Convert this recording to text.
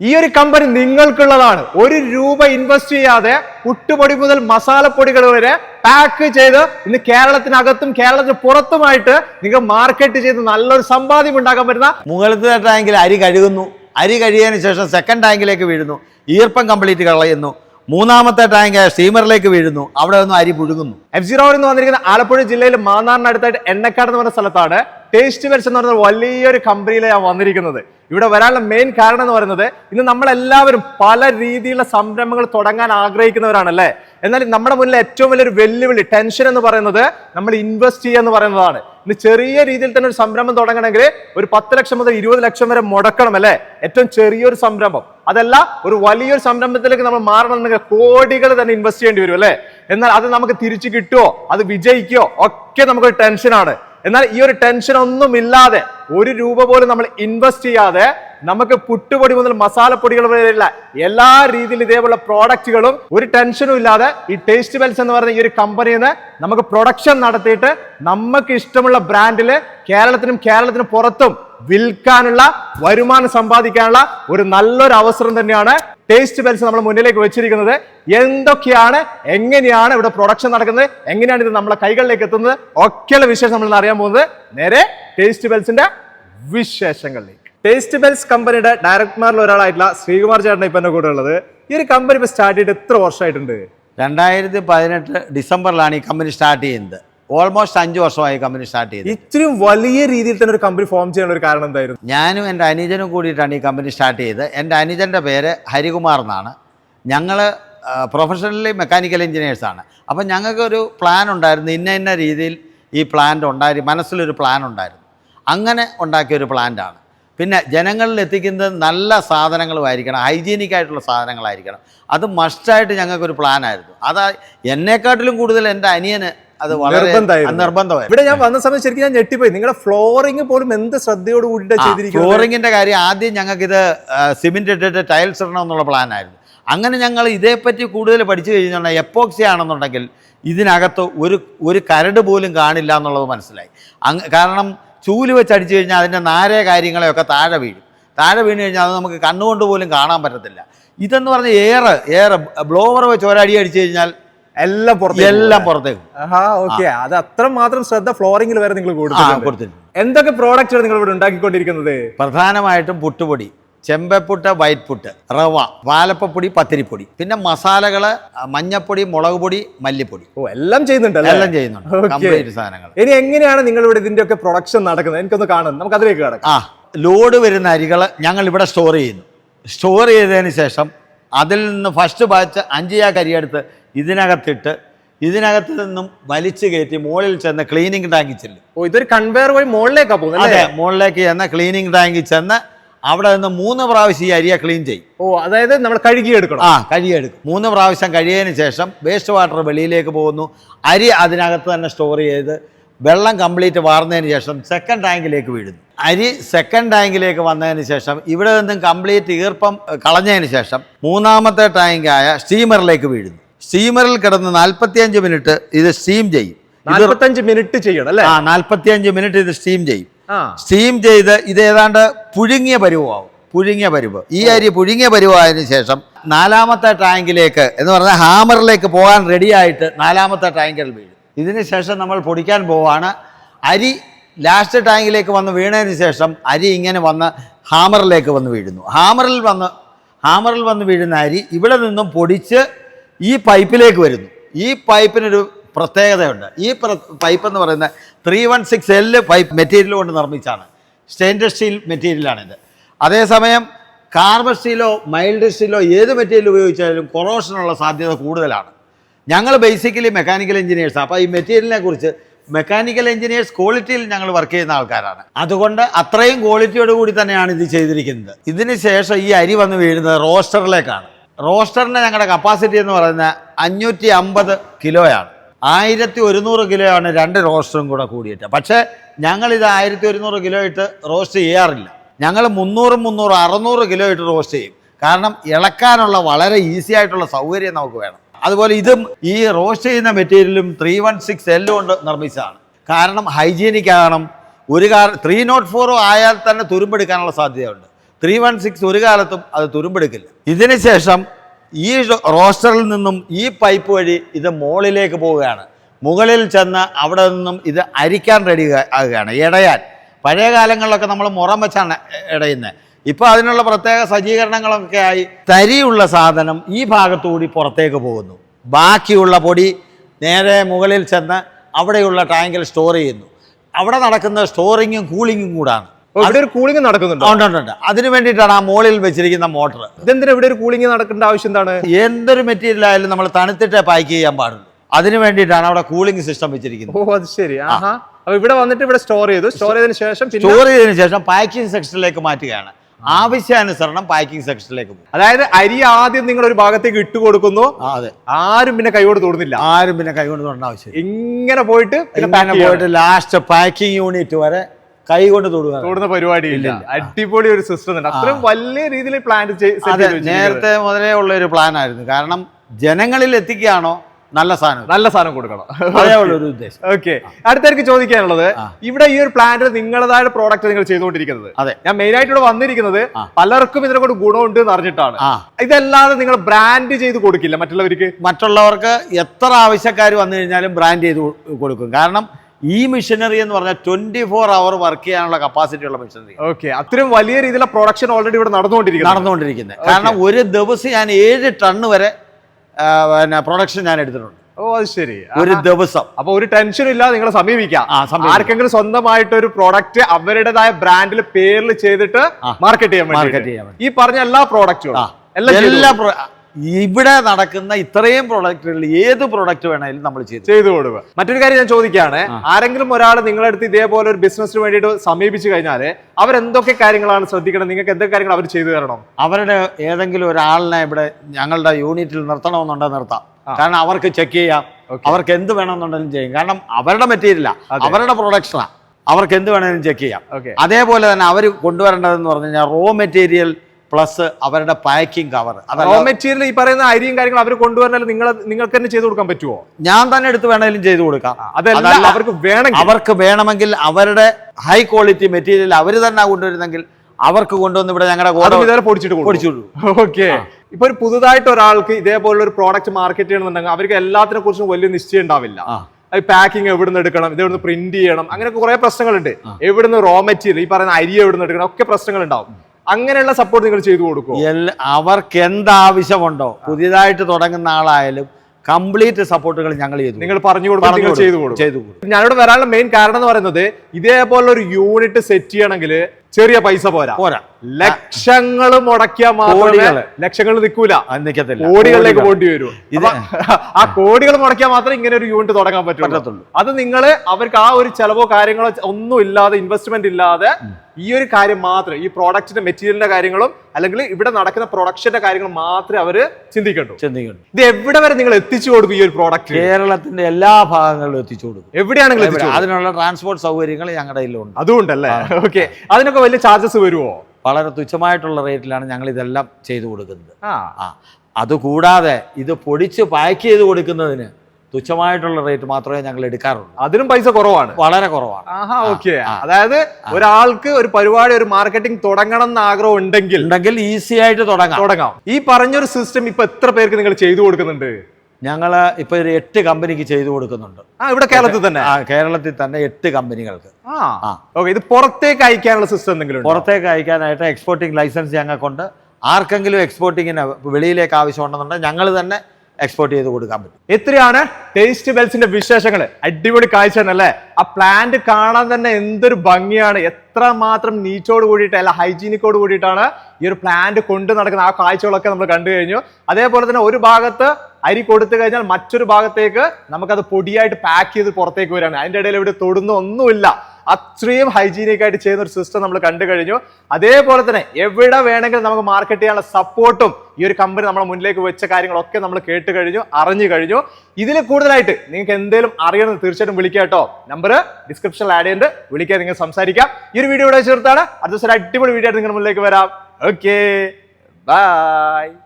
ഈ ഒരു കമ്പനി നിങ്ങൾക്കുള്ളതാണ്. ഒരു രൂപ ഇൻവെസ്റ്റ് ചെയ്യാതെ പുട്ടുപൊടി മുതൽ മസാലപ്പൊടികൾ വരെ പാക്ക് ചെയ്ത് ഇന്ന് കേരളത്തിനകത്തും കേരളത്തിന് പുറത്തുമായിട്ട് നിങ്ങൾ മാർക്കറ്റ് ചെയ്ത് നല്ലൊരു സമ്പാദ്യം ഉണ്ടാക്കാൻ പറ്റുന്ന മുകളിലത്തെ ടാങ്കിൽ അരി കഴുകുന്നു. അരി കഴുകിയതിന് ശേഷം സെക്കൻഡ് ടാങ്കിലേക്ക് വീഴുന്നു. ഈർപ്പം കംപ്ലീറ്റ് കളയുന്നു. മൂന്നാമത്തെ ടാങ്ക് സ്റ്റീമറിലേക്ക് വീഴുന്നു. അവിടെ നിന്ന് അരി പുഴുകുന്നു എഫ് സീറോ എന്ന് വന്നിരിക്കുന്ന ആലപ്പുഴ ജില്ലയിൽ മാന്നാറിന് അടുത്തായിട്ട് എണ്ണക്കാട് എന്ന് പറഞ്ഞ സ്ഥലത്താണ് ടേസ്റ്റ് വെൽസ് എന്ന് പറയുന്ന വലിയൊരു കമ്പനിയിലാണ് ഞാൻ വന്നിരിക്കുന്നത്. ഇവിടെ വരാനുള്ള മെയിൻ കാരണം എന്ന് പറയുന്നത് ഇന്ന് നമ്മളെല്ലാവരും പല രീതിയിലുള്ള സംരംഭങ്ങൾ തുടങ്ങാൻ ആഗ്രഹിക്കുന്നവരാണല്ലേ? എന്നാൽ നമ്മുടെ മുന്നിൽ ഏറ്റവും വലിയൊരു വെല്ലുവിളി ടെൻഷൻ എന്ന് പറയുന്നത് നമ്മൾ ഇൻവെസ്റ്റ് ചെയ്യുക എന്ന് പറയുന്നതാണ്. ഇന്ന് ചെറിയ രീതിയിൽ തന്നെ ഒരു സംരംഭം തുടങ്ങണമെങ്കിൽ ഒരു പത്ത് ലക്ഷം മുതൽ ഇരുപത് ലക്ഷം വരെ മുടക്കണം അല്ലേ ഏറ്റവും ചെറിയൊരു സംരംഭം. അതല്ല ഒരു വലിയൊരു സംരംഭത്തിലേക്ക് നമ്മൾ മാറണമെന്നുണ്ടെങ്കിൽ കോടികൾ തന്നെ ഇൻവെസ്റ്റ് ചെയ്യേണ്ടി വരും അല്ലേ? എന്നാൽ അത് നമുക്ക് തിരിച്ചു കിട്ടുമോ അത് വിജയിക്കുമോ ഒക്കെ നമുക്കൊരു ടെൻഷനാണ് എന്നാൽ ഈ ഒരു ടെൻഷൻ ഒന്നും ഇല്ലാതെ ഒരു രൂപ പോലും നമ്മൾ ഇൻവെസ്റ്റ് ചെയ്യാതെ നമുക്ക് പുട്ടുപൊടി മുതൽ മസാലപ്പൊടികൾ വരെയുള്ള എല്ലാ രീതിയിലും ഇതേപോലെ പ്രോഡക്റ്റുകളും ഒരു ടെൻഷനും ഇല്ലാതെ ഈ ടേസ്റ്റ് ബെൽസ് എന്ന് പറയുന്ന ഈ ഒരു കമ്പനിയിൽ നിന്ന് നമുക്ക് പ്രൊഡക്ഷൻ നടത്തിയിട്ട് നമുക്ക് ഇഷ്ടമുള്ള ബ്രാൻഡിൽ കേരളത്തിനും കേരളത്തിന് പുറത്തും വിൽക്കാനുള്ള വരുമാനം സമ്പാദിക്കാനുള്ള ഒരു നല്ലൊരു അവസരം തന്നെയാണ് ടേസ്റ്റ് ബെൽസ് നമ്മൾ മുന്നിലേക്ക് വെച്ചിരിക്കുന്നത് എന്തൊക്കെയാണ് എങ്ങനെയാണ് ഇവിടെ പ്രൊഡക്ഷൻ നടക്കുന്നത് എങ്ങനെയാണ് ഇത് നമ്മളെ കൈകളിലേക്ക് എത്തുന്നത് ഒക്കെയുള്ള വിശേഷം നമ്മൾ അറിയാൻ പോകുന്നത് നേരെ ടേസ്റ്റ് ബെൽസിന്റെ വിശേഷങ്ങളിലേക്ക്. ടേസ്റ്റ് ബെൽസ് കമ്പനിയുടെ ഡയറക്ടർമാരിൽ ഒരാളായിട്ടുള്ള ശ്രീകുമാർ ചേട്ടൻ ഇപ്പൊ എന്റെ കൂടെ ഉള്ളത്. ഈ ഒരു കമ്പനി ഇപ്പൊ സ്റ്റാർട്ട് ചെയ്തിട്ട് എത്ര വർഷമായിട്ടുണ്ട്? രണ്ടായിരത്തി പതിനെട്ട് ഡിസംബറിലാണ് ഈ കമ്പനി സ്റ്റാർട്ട് ചെയ്യുന്നത്. ഓൾമോസ്റ്റ് അഞ്ച് വർഷമായി കമ്പനി സ്റ്റാർട്ട് ചെയ്തത് ഇത്രയും വലിയ രീതിയിൽ തന്നെ ഒരു കമ്പനി ഫോം ചെയ്യാനുള്ള ഒരു കാരണം എന്തായിരുന്നു? ഞാനും എന്റെ അനുജനും കൂടിയിട്ടാണ് ഈ കമ്പനി സ്റ്റാർട്ട് ചെയ്തത് എന്റെ അനുജന്റെ പേര് ഹരികുമാർ എന്നാണ്. ഞങ്ങൾ പ്രൊഫഷണലി മെക്കാനിക്കൽ എഞ്ചിനീയേഴ്സാണ് അപ്പം ഞങ്ങൾക്കൊരു പ്ലാൻ ഉണ്ടായിരുന്നു. ഇന്ന ഇന്ന രീതിയിൽ ഈ പ്ലാന്റ് ഉണ്ടായി മനസ്സിലൊരു പ്ലാൻ ഉണ്ടായിരുന്നു. അങ്ങനെ ഉണ്ടാക്കിയ ഒരു പ്ലാന്റാണ് പിന്നെ ജനങ്ങളിൽ എത്തിക്കുന്നത് നല്ല സാധനങ്ങളുമായിരിക്കണം ഹൈജീനിക് ആയിട്ടുള്ള സാധനങ്ങളായിരിക്കണം. അത് മസ്റ്റായിട്ട് ഞങ്ങൾക്കൊരു പ്ലാനായിരുന്നു അതാ എന്നെക്കാട്ടിലും കൂടുതൽ എന്റെ അനിയന് അത് വളരെ. നിർബന്ധമായിരുന്നു. ഇവിടെ ഞാൻ വന്ന സമയത്ത് ശരിക്കും ഞാൻ ഞെട്ടിപ്പോയി. നിങ്ങളുടെ ഫ്ലോറിംഗ് പോലും എന്ത് ശ്രദ്ധയോട് കൂടി ചെയ്തിരിക്കുന്നത്? ഫ്ലോറിംഗിന്റെ കാര്യം ആദ്യം ഞങ്ങൾക്ക് ഇത് സിമെന്റ് ഇട്ടിട്ട് ടൈൽസ് ഇടണം എന്നുള്ള പ്ലാനായിരുന്നു. അങ്ങനെ ഞങ്ങൾ ഇതേപ്പറ്റി കൂടുതൽ പഠിച്ചു കഴിഞ്ഞാൽ എപ്പോക്സി ആണെന്നുണ്ടെങ്കിൽ ഇതിനകത്ത് ഒരു ഒരു കരട് പോലും കാണില്ല എന്നുള്ളത് മനസ്സിലായി. അങ്ങ് കാരണം ചൂൽ വെച്ച് അടിച്ചു കഴിഞ്ഞാൽ അതിന്റെ നാരേ കാര്യങ്ങളെയൊക്കെ താഴെ വീഴും. താഴെ വീണ് കഴിഞ്ഞാൽ അത് നമുക്ക് കണ്ണുകൊണ്ട് പോലും കാണാൻ പറ്റത്തില്ല. ഇതെന്ന് പറഞ്ഞാൽ ഏറെ ഏറെ ബ്ലോവർ വെച്ച് ഒരടി അടിച്ചു കഴിഞ്ഞാൽ എല്ലാം പുറത്ത് എല്ലാം പുറത്തേക്ക്. ഓക്കെ അത് അത്ര മാത്രം ശ്രദ്ധ ഫ്ലോറിംഗിൽ വരെ നിങ്ങൾ കൊടുത്തിട്ടുണ്ട്. എന്തൊക്കെ പ്രോഡക്റ്റ് നിങ്ങൾ ഇവിടെ ഉണ്ടാക്കിക്കൊണ്ടിരിക്കുന്നത്? പ്രധാനമായിട്ടും പുട്ടുപൊടി ചെമ്പപ്പുട്ട് വൈറ്റ് പുട്ട് റവ പാലപ്പപ്പൊടി പത്തിരിപ്പൊടി. പിന്നെ മസാലകൾ മഞ്ഞപ്പൊടി മുളക് പൊടി മല്ലിപ്പൊടി. ഓ എല്ലാം ചെയ്യുന്നുണ്ട് എല്ലാം ചെയ്യുന്നുണ്ട്. സാധനങ്ങൾ ഇനി എങ്ങനെയാണ് നിങ്ങൾ ഇവിടെ ഇതിന്റെ ഒക്കെ പ്രൊഡക്ഷൻ നടക്കുന്നത്? എനിക്കൊന്ന് കാണും നമുക്ക് അതിലേക്ക് കിടക്കാം. ആ ലോഡ് വരുന്ന അരികൾ ഞങ്ങൾ ഇവിടെ സ്റ്റോർ ചെയ്യുന്നു. സ്റ്റോർ ചെയ്തതിന് ശേഷം അതിൽ നിന്ന് ഫസ്റ്റ് ബാച്ച് അഞ്ച് ചാക്ക് അരിയെടുത്ത് ഇതിനകത്തിട്ട് ഇതിനകത്ത് നിന്നും വലിച്ചു കയറ്റി മുകളിൽ ചെന്ന് ക്ലീനിങ് ടാങ്കിൽ ചെല്ലും. ഓ ഇതൊരു കൺവെയർ വഴി മുകളിലേക്കാ പോകുന്നത് അതെ മുകളിലേക്ക് ചെന്ന് ക്ലീനിങ് ടാങ്കിൽ ചെന്ന് അവിടെ നിന്ന് മൂന്ന് പ്രാവശ്യം ഈ അരിയ ക്ലീൻ ചെയ്യും. ഓ അതായത് നമ്മൾ കഴുകിയെടുക്കണം. ആ കഴുകിയെടുക്കും. മൂന്ന് പ്രാവശ്യം കഴിയതിന് ശേഷം വേസ്റ്റ് വാട്ടർ വെളിയിലേക്ക് പോകുന്നു. അരി അതിനകത്ത് തന്നെ സ്റ്റോർ ചെയ്ത് വെള്ളം കംപ്ലീറ്റ് വാർന്നതിന് ശേഷം സെക്കൻഡ് ടാങ്കിലേക്ക് വീഴുന്നു. അരി സെക്കൻഡ് ടാങ്കിലേക്ക് വന്നതിന് ശേഷം ഇവിടെ നിന്നും കംപ്ലീറ്റ് ഈർപ്പം കളഞ്ഞതിന് ശേഷം മൂന്നാമത്തെ ടാങ്കായ സ്റ്റീമറിലേക്ക് വീഴുന്നു. സ്റ്റീമറിൽ കിടന്ന് നാൽപ്പത്തിയഞ്ച് മിനിറ്റ് ഇത് സ്റ്റീം ചെയ്യും. നാൽപ്പത്തഞ്ച് മിനിറ്റ് ചെയ്യണം അല്ലേ? ആ നാൽപ്പത്തിയഞ്ച് മിനിറ്റ് ഇത് സ്റ്റീം ചെയ്യും. സ്റ്റീം ചെയ്ത് ഇത് ഏതാണ്ട് പുഴുങ്ങിയ പരുവമാവും പുഴുങ്ങിയ പരുവ്. ഈ അരി പുഴുങ്ങിയ പരുവായതിനു ശേഷം നാലാമത്തെ ടാങ്കിലേക്ക് എന്ന് പറഞ്ഞാൽ ഹാമറിലേക്ക് പോകാൻ റെഡിയായിട്ട് നാലാമത്തെ ടാങ്കിൽ വീഴും. ഇതിന് ശേഷം നമ്മൾ പൊടിക്കാൻ പോവാണ്. അരി ലാസ്റ്റ് ടാങ്കിലേക്ക് വന്ന് വീണതിന് ശേഷം അരി ഇങ്ങനെ വന്ന് ഹാമറിലേക്ക് വന്ന് വീഴുന്നു. ഹാമറിൽ വന്ന് ഹാമറിൽ വന്ന് വീഴുന്ന അരി ഇവിടെ നിന്നും പൊടിച്ച് ഈ പൈപ്പിലേക്ക് വരുന്നു. ഈ പൈപ്പിനൊരു പ്രത്യേകതയുണ്ട്. ഈ പൈപ്പ് എന്ന് പറയുന്ന three one six L pipe material കൊണ്ട് നിർമ്മിച്ചാണ്. സ്റ്റെയിൻലെസ് സ്റ്റീൽ മെറ്റീരിയലാണിത് അതേസമയം കാർബൺ സ്റ്റീലോ മൈൽഡ് സ്റ്റീലോ ഏത് മെറ്റീരിയൽ ഉപയോഗിച്ചാലും കൊറോഷനുള്ള സാധ്യത കൂടുതലാണ്. ഞങ്ങൾ ബേസിക്കലി മെക്കാനിക്കൽ എഞ്ചിനീയേഴ്സ് അപ്പോൾ ഈ മെറ്റീരിയലിനെ കുറിച്ച് മെക്കാനിക്കൽ എഞ്ചിനീയേഴ്സ് ക്വാളിറ്റിയിൽ ഞങ്ങൾ വർക്ക് ചെയ്യുന്ന ആൾക്കാരാണ്. അതുകൊണ്ട് അത്രയും ക്വാളിറ്റിയോട് കൂടി തന്നെയാണ് ഇത് ചെയ്തിരിക്കുന്നത്. ഇതിന് ശേഷം ഈ അരി വന്ന് വീഴുന്നത് റോസ്റ്ററിലേക്കാണ്. റോസ്റ്ററിന്റെ ഞങ്ങളുടെ കപ്പാസിറ്റി എന്ന് പറയുന്നത് അഞ്ഞൂറ്റി അമ്പത് കിലോയാണ്. ആയിരത്തി ഒരുന്നൂറ് കിലോയാണ് രണ്ട് റോസ്റ്ററും കൂടെ കൂടിയിട്ട്. പക്ഷേ ഞങ്ങളിത് ആയിരത്തി ഒരുന്നൂറ് കിലോ ഇട്ട് റോസ്റ്റ് ചെയ്യാറില്ല. ഞങ്ങൾ മുന്നൂറും മുന്നൂറും അറുന്നൂറ് കിലോ ഇട്ട് റോസ്റ്റ് ചെയ്യും. കാരണം ഇളക്കാനുള്ള വളരെ ഈസി ആയിട്ടുള്ള സൗകര്യം നമുക്ക് വേണം. അതുപോലെ ഇതും ഈ റോസ്റ്റ് ചെയ്യുന്ന മെറ്റീരിയലും ത്രീ വൺ സിക്സ് എല്ലോ കൊണ്ട് നിർമ്മിച്ചതാണ്. കാരണം ഹൈജീനിക് ആകണം. ഒരു കാല ത്രീ നോട്ട് ഫോറും ആയാൽ തന്നെ തുരുമ്പെടുക്കാനുള്ള സാധ്യതയുണ്ട്. ത്രീ വൺ സിക്സ് ഒരു കാലത്തും അത് തുരുമ്പെടുക്കില്ല. ഇതിന് ശേഷം ഈ റോസ്റ്ററിൽ നിന്നും ഈ പൈപ്പ് വഴി ഇത് മുകളിലേക്ക് പോവുകയാണ്. മുകളിൽ ചെന്ന് അവിടെ നിന്നും ഇത് അരിക്കാൻ റെഡി ആകുകയാണ്. ഇടയാൻ. പഴയ കാലങ്ങളിലൊക്കെ നമ്മൾ മുറം വെച്ചാണ് ഇടയുന്നത്. ഇപ്പോൾ അതിനുള്ള പ്രത്യേക സജ്ജീകരണങ്ങളൊക്കെ ആയി. തരിയുള്ള സാധനം ഈ ഭാഗത്തുകൂടി പുറത്തേക്ക് പോകുന്നു. ബാക്കിയുള്ള പൊടി നേരെ മുകളിൽ ചെന്ന് അവിടെയുള്ള ടാങ്കിൽ സ്റ്റോർ ചെയ്യുന്നു. അവിടെ നടക്കുന്ന സ്റ്റോറിങ്ങും കൂളിങ്ങും കൂടാണ്. അവിടെ ഒരു കൂളിംഗ് നടക്കുന്നുണ്ട്? ഉണ്ട് വേണ്ടിയിട്ടാണ് ആ മുകളിൽ വെച്ചിരിക്കുന്ന മോട്ടർ. ഇതെന്തിനാ ഇവിടെ ഒരു കൂളിംഗ് നടക്കേണ്ട ആവശ്യം എന്താണ്? എന്തൊരു മെറ്റീരിയൽ ആയാലും നമ്മൾ തണുത്തിട്ടേ പാക്ക് ചെയ്യാൻ പാടുള്ളൂ. അതിനു വേണ്ടിയിട്ടാണ് അവിടെ കൂളിംഗ് സിസ്റ്റം വെച്ചിരിക്കുന്നത്. ഓ അത് ശരി. അപ്പൊ ഇവിടെ വന്നിട്ട് ഇവിടെ സ്റ്റോർ ചെയ്തു. സ്റ്റോർ ചെയ്തതിനു ശേഷം സ്റ്റോർ ചെയ്തതിനു ശേഷം പാക്കിംഗ് സെക്ഷനിലേക്ക് മാറ്റുകയാണ്. ആവശ്യാനുസരണം പാക്കിംഗ് സെക്ഷനിലേക്ക് പോകും. അതായത് അരി ആദ്യം നിങ്ങൾ ഒരു ഭാഗത്തേക്ക് ഇട്ട് കൊടുക്കുന്നു. അതെ. ആരും പിന്നെ കൈകൊണ്ട് തോന്നുന്നില്ല ആരും പിന്നെ കൈകൊണ്ട് തൊടേണ്ട ആവശ്യം ഇങ്ങനെ പോയിട്ട് പിന്നെ pack ഇങ്ങനെ ചെയ്യണം. പോയിട്ട് ലാസ്റ്റ് പാക്കിംഗ് യൂണിറ്റ് വരെ കൈ കൊണ്ട് തൊടുക. തൊടുന്ന പരിപാടി ഇല്ല അടിപൊളി ഒരു സിസ്റ്റം ഉണ്ട്. അത്രയും വലിയ രീതിയിൽ പ്ലാൻ അതെ നേരത്തെ മുതലേ ഉള്ള ഒരു പ്ലാൻ ആയിരുന്നു. കാരണം ജനങ്ങളിൽ എത്തിക്കുകയാണോ? നല്ല സാധനം. നല്ല സാധനം കൊടുക്കണം. ഒരു ഉദ്ദേശം. ഓക്കെ അടുത്തേക്ക് ചോദിക്കാനുള്ളത് ഇവിടെ ഈ ഒരു പ്ലാന്റിൽ നിങ്ങളതായ പ്രോഡക്റ്റ് നിങ്ങൾ ചെയ്തുകൊണ്ടിരിക്കുന്നത്. അതെ. ഞാൻ മെയിൻ ആയിട്ട് ഇവിടെ വന്നിരിക്കുന്നത് പലർക്കും ഇതിനെ കൊണ്ട് ഗുണമുണ്ട് എന്ന് അറിഞ്ഞിട്ടാണ്. ഇതല്ലാതെ നിങ്ങൾ ബ്രാൻഡ് ചെയ്ത് കൊടുക്കില്ല മറ്റുള്ളവർക്ക്? മറ്റുള്ളവർക്ക് എത്ര ആവശ്യക്കാർ വന്നു കഴിഞ്ഞാലും ബ്രാൻഡ് ചെയ്ത് കൊടുക്കും. കാരണം ഈ മിഷനറി എന്ന് പറഞ്ഞാൽ ട്വന്റി ഫോർ അവർ വർക്ക് ചെയ്യാനുള്ള കപ്പാസിറ്റി ഉള്ള മിഷനറി ഓക്കെ അത്രയും വലിയ രീതിയിലുള്ള പ്രൊഡക്ഷൻ ഓൾറെഡി ഇവിടെ നടന്നുകൊണ്ടിരിക്കുന്നു. നടന്നുകൊണ്ടിരിക്കുന്നത്. കാരണം ഒരു ദിവസം ഞാൻ ഏഴ് ടണ്ണ് വരെ പിന്നെ പ്രൊഡക്ഷൻ ഞാൻ എടുത്തിട്ടുണ്ട്. ഓ അത് ശരി. ഒരു ദിവസം. അപ്പൊ ഒരു ടെൻഷൻ ഇല്ല നിങ്ങളെ സമീപിക്കാം. ആർക്കെങ്കിലും സ്വന്തമായിട്ട് ഒരു പ്രോഡക്റ്റ് അവരുടേതായ ബ്രാൻഡിൽ പേരിൽ ചെയ്തിട്ട് മാർക്കറ്റ് ചെയ്യാൻ മാർക്കറ്റ് ചെയ്യാൻ ഈ പറഞ്ഞ എല്ലാ പ്രോഡക്റ്റും എല്ലാ ഇവിടെ നടക്കുന്ന ഇത്രയും പ്രൊഡക്റ്റുകളിൽ ഏത് പ്രൊഡക്റ്റ് വേണമെങ്കിലും നമ്മൾ ചെയ്തു ചെയ്തു കൊടുക്കുക. മറ്റൊരു കാര്യം ഞാൻ ചോദിക്കുകയാണ്. ആരെങ്കിലും ഒരാൾ നിങ്ങളുടെ അടുത്ത് ഇതേപോലെ ഒരു ബിസിനസ്സിന് വേണ്ടിയിട്ട് സമീപിച്ചു കഴിഞ്ഞാൽ അവരെന്തൊക്കെ കാര്യങ്ങളാണ് ശ്രദ്ധിക്കണം നിങ്ങൾക്ക് എന്തൊക്കെ കാര്യങ്ങൾ അവർ ചെയ്തു തരണം? അവരുടെ ഏതെങ്കിലും ഒരാളിനെ ഇവിടെ ഞങ്ങളുടെ യൂണിറ്റിൽ നിർത്തണമെന്നുണ്ടെങ്കിൽ നിർത്താം. കാരണം അവർക്ക് ചെക്ക് ചെയ്യാം. അവർക്ക് എന്ത് വേണമെന്നുണ്ടെങ്കിലും ചെയ്യും. കാരണം അവരുടെ മെറ്റീരിയല അവരുടെ പ്രൊഡക്ഷനാണ് അവർക്ക് എന്ത് വേണമെങ്കിലും ചെക്ക് ചെയ്യാം. അതേപോലെ തന്നെ അവർ കൊണ്ടുവരേണ്ടതെന്ന് പറഞ്ഞു കഴിഞ്ഞാൽ റോ മെറ്റീരിയൽ പ്ലസ് അവരുടെ പാക്കിംഗ് കവർ റോ മെറ്റീരിയൽ ഈ പറയുന്ന അരിയും കാര്യങ്ങളും അവർ കൊണ്ടുവരണാൽ നിങ്ങൾ നിങ്ങൾക്ക് തന്നെ ചെയ്തു കൊടുക്കാൻ പറ്റുമോ ഞാൻ തന്നെ എടുത്ത് വേണമെങ്കിലും ചെയ്തു കൊടുക്കാം. അതല്ല. അവർക്ക് വേണമെങ്കിൽ. അവർക്ക് വേണമെങ്കിൽ അവരുടെ ഹൈ ക്വാളിറ്റി മെറ്റീരിയൽ അവർ തന്നെ കൊണ്ടുവരുന്നെങ്കിൽ അവർക്ക് കൊണ്ടുവന്ന് ഇവിടെ ഞങ്ങളുടെ പൊടിച്ചിട്ട് ഓക്കെ ഇപ്പൊ ഒരു പുതുതായിട്ട് ഒരാൾക്ക് ഇതേപോലുള്ള ഒരു പ്രോഡക്റ്റ് മാർക്കറ്റ് ചെയ്യണമെന്നുണ്ടെങ്കിൽ അവർക്ക് എല്ലാത്തിനെ കുറിച്ചും വലിയ നിശ്ചയം ഉണ്ടാവില്ല. പാക്കിംഗ് എവിടുന്ന് എടുക്കണം ഇത് എവിടുന്ന് പ്രിന്റ് ചെയ്യണം അങ്ങനെയൊക്കെ കുറെ പ്രശ്നങ്ങളുണ്ട്. എവിടുന്ന് റോ മെറ്റീരിയൽ ഈ പറയുന്ന അരി എവിടുന്ന് എടുക്കണം ഒക്കെ പ്രശ്നങ്ങൾ ഉണ്ടാവും അങ്ങനെയുള്ള സപ്പോർട്ട് നിങ്ങൾ ചെയ്തു കൊടുക്കും അവർക്ക് എന്താവശ്യമുണ്ടോ? പുതിയതായിട്ട് തുടങ്ങുന്ന ആളായാലും കംപ്ലീറ്റ് സപ്പോർട്ടുകൾ ഞങ്ങൾ ചെയ്തു നിങ്ങൾ പറഞ്ഞു കൊടുക്കും നിങ്ങൾ ചെയ്തു കൊടുക്കും. ചെയ്തു കൊടുക്കും. ഞാനിവിടെ വരാനുള്ള മെയിൻ കാരണം എന്ന് പറയുന്നത് ഇതേപോലെ ഒരു യൂണിറ്റ് സെറ്റ് ചെയ്യണമെങ്കിൽ ചെറിയ പൈസ പോരാ. പോരാ. ലക്ഷങ്ങൾ മുടക്കിയാൽ മാത്രമേ ലക്ഷങ്ങൾ നിൽക്കൂല. നിൽക്കത്തില്ല കോടികളിലേക്ക്. പോണ്ടി വരും. ഇത് ആ കോടികൾ മുടക്കിയാൽ മാത്രമേ ഇങ്ങനെ ഒരു യൂണിറ്റ് തുടങ്ങാൻ പറ്റുള്ളൂ. അത് നിങ്ങൾ അവർക്ക് ആ ഒരു ചെലവോ കാര്യങ്ങളോ ഒന്നും ഇല്ലാതെ ഇൻവെസ്റ്റ്മെന്റ് ഇല്ലാതെ ഈ ഒരു കാര്യം മാത്രം ഈ പ്രോഡക്റ്റിന്റെ മെറ്റീരിയലിന്റെ കാര്യങ്ങളും അല്ലെങ്കിൽ ഇവിടെ നടക്കുന്ന പ്രൊഡക്ഷന്റെ കാര്യങ്ങൾ മാത്രമേ അവർ ചിന്തിക്കണ്ടു. ചിന്തിക്കണ്ടു. ഇത് എവിടെ വരെ നിങ്ങൾ എത്തിച്ചു കൊടുക്കും ഈ ഒരു പ്രോഡക്റ്റ് കേരളത്തിന്റെ എല്ലാ ഭാഗങ്ങളിലും എത്തിച്ചു കൊടുക്കും. എവിടെയാണെങ്കിലും അതിനുള്ള ട്രാൻസ്പോർട്ട് സൗകര്യങ്ങൾ ഞങ്ങളുടെ കയ്യിലുണ്ട്. അതുകൊണ്ടല്ലേ? ഓക്കെ അതിനൊക്കെ വലിയ ചാർജസ് വരുമോ വളരെ തുച്ഛമായിട്ടുള്ള റേറ്റിലാണ് ഞങ്ങൾ ഇതെല്ലാം ചെയ്തു കൊടുക്കുന്നത്. ആ. അതുകൂടാതെ ഇത് പൊടിച്ച് പാക്ക് ചെയ്ത് കൊടുക്കുന്നതിന് തുച്ഛമായിട്ടുള്ള റേറ്റ് മാത്രമേ ഞങ്ങൾ എടുക്കാറുള്ളൂ. അതിനും പൈസ കുറവാണ്. വളരെ കുറവാണ്. ഓക്കെ അതായത് ഒരാൾക്ക് ഒരു പരിപാടി ഒരു മാർക്കറ്റിംഗ് തുടങ്ങണം എന്ന് ആഗ്രഹം ഉണ്ടെങ്കിൽ ഉണ്ടെങ്കിൽ ഈസി ആയിട്ട് തുടങ്ങാം. തുടങ്ങാം. ഈ പറഞ്ഞൊരു സിസ്റ്റം ഇപ്പൊ എത്ര പേർക്ക് നിങ്ങൾ ചെയ്തു കൊടുക്കുന്നുണ്ട്? ഞങ്ങൾ ഇപ്പോൾ ഒരു എട്ട് കമ്പനിക്ക് ചെയ്തു കൊടുക്കുന്നുണ്ട്. ആ ഇവിടെ കേരളത്തിൽ തന്നെ? ആ കേരളത്തിൽ തന്നെ എട്ട് കമ്പനികൾക്ക്. ആ. ഓക്കെ ഇത് പുറത്തേക്ക് അയക്കാനുള്ള സിസ്റ്റം എന്തെങ്കിലും? പുറത്തേക്ക് അയക്കാനായിട്ട് എക്സ്പോർട്ടിംഗ് ലൈസൻസ് ഞങ്ങൾക്കുണ്ട്. ആർക്കെങ്കിലും എക്സ്പോർട്ടിങ്ങിന് വെളിയിലേക്ക് ആവശ്യമുണ്ടെന്നുണ്ടെങ്കിൽ ഞങ്ങൾ തന്നെ എക്സ്പോർട്ട് ചെയ്ത് കൊടുക്കാൻ പറ്റും. എത്രയാണ്? ടേസ്റ്റ് ബെൽസിന്റെ വിശേഷങ്ങൾ അടിപൊളി കാഴ്ച തന്നെ ആ പ്ലാന്റ് കാണാൻ തന്നെ എന്തൊരു ഭംഗിയാണ്. എത്ര മാത്രം നീറ്റോട് കൂടിയിട്ട് അല്ല ഹൈജീനിക്കോട് കൂടിയിട്ടാണ് ഈ ഒരു പ്ലാന്റ് കൊണ്ട് നടക്കുന്ന ആ കാഴ്ചകളൊക്കെ നമ്മൾ കണ്ടു കഴിഞ്ഞു. അതേപോലെ തന്നെ ഒരു ഭാഗത്ത് അരി കൊടുത്തു കഴിഞ്ഞാൽ മറ്റൊരു ഭാഗത്തേക്ക് നമുക്കത് പൊടിയായിട്ട് പാക്ക് ചെയ്ത് പുറത്തേക്ക് വരികയാണ്. അതിന്റെ ഇടയിൽ ഇവിടെ തൊടുന്ന ഒന്നുമില്ല. അത്രയും ഹൈജീനിക് ആയിട്ട് ചെയ്യുന്ന ഒരു സിസ്റ്റം നമ്മൾ കണ്ടു കഴിഞ്ഞു. അതേപോലെ തന്നെ എവിടെ വേണമെങ്കിലും നമുക്ക് മാർക്കറ്റ് ചെയ്യാനുള്ള സപ്പോർട്ടും ഈ ഒരു കമ്പനി നമ്മുടെ മുന്നിലേക്ക് വെച്ച കാര്യങ്ങളൊക്കെ നമ്മൾ കേട്ട് കഴിഞ്ഞു അറിഞ്ഞു കഴിഞ്ഞു. ഇതിൽ കൂടുതലായിട്ട് നിങ്ങൾക്ക് എന്തെങ്കിലും അറിയണമെന്ന് തീർച്ചയായിട്ടും വിളിക്കുക കേട്ടോ. നമ്പർ ഡിസ്ക്രിപ്ഷനിൽ ആഡ് ചെയ്യുന്നുണ്ട്. വിളിക്കാൻ നിങ്ങൾ സംസാരിക്കാം. ഈ ഒരു വീഡിയോ ഇവിടെ ചേർത്താണ് അടുത്ത ദിവസം അടിപൊളി വീഡിയോ ആയിട്ട് നിങ്ങളുടെ മുന്നിലേക്ക് വരാം. Okay bye